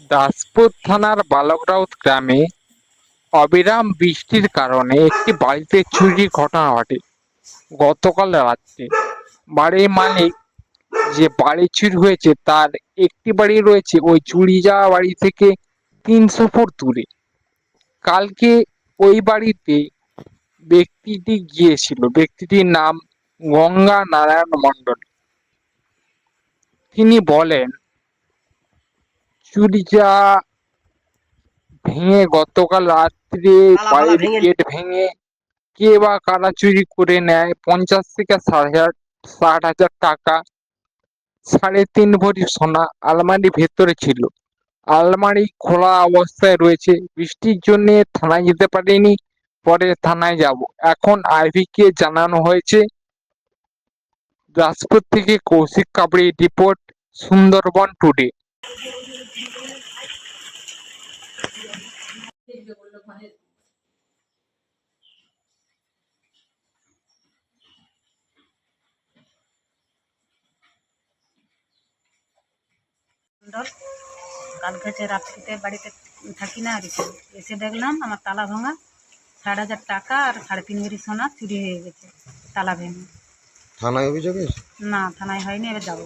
দাসপুর থানার বালকরাউত গ্রামে অবিরাম বৃষ্টির কারণে একটি বাড়িতে চুরির ঘটনা ঘটে। গতকাল রাত্রে বাড়ির মালিক যে বাড়ি চুরি হয়েছে, তার একটি বাড়ি রয়েছে ওই চুরি যাওয়া বাড়ি থেকে তিনশো ফুট দূরে। কালকে ওই বাড়িতে ব্যক্তিটি গিয়েছিল। ব্যক্তিটির নাম গঙ্গা নারায়ণ মণ্ডল। তিনি বলেন চুরি যাওয়া ভেঙে গতকাল রাত্রে ভেঙে- গেট ভেঙে কে বা কারা চুরি করে নেয়? পঞ্চাশ থেকে ষাট হাজার ষাট হাজার টাকা সাড়ে তিন ভরি সোনা আলমারি ভেতরে ছিল। আলমারি খোলা অবস্থায় রয়েছে। বৃষ্টির জন্য থানায় যেতে পারিনি পরে থানায় যাব। এখন আইভি কে জানানো হয়েছে দাসপুর থেকে কৌশিক কাবড়ি রিপোর্ট সুন্দরবন টুডে। মণ্ডল কালকে রাত্রিতে বাড়িতে থাকি না আর কি এসে দেখলাম আমার তালা ভাঙা ষাট হাজার টাকা আর সাড়ে তিন ভরি সোনা চুরি হয়ে গেছে তালা ভেঙে। থানায় অভিযোগ না থানায় হয়নি এবার যাব।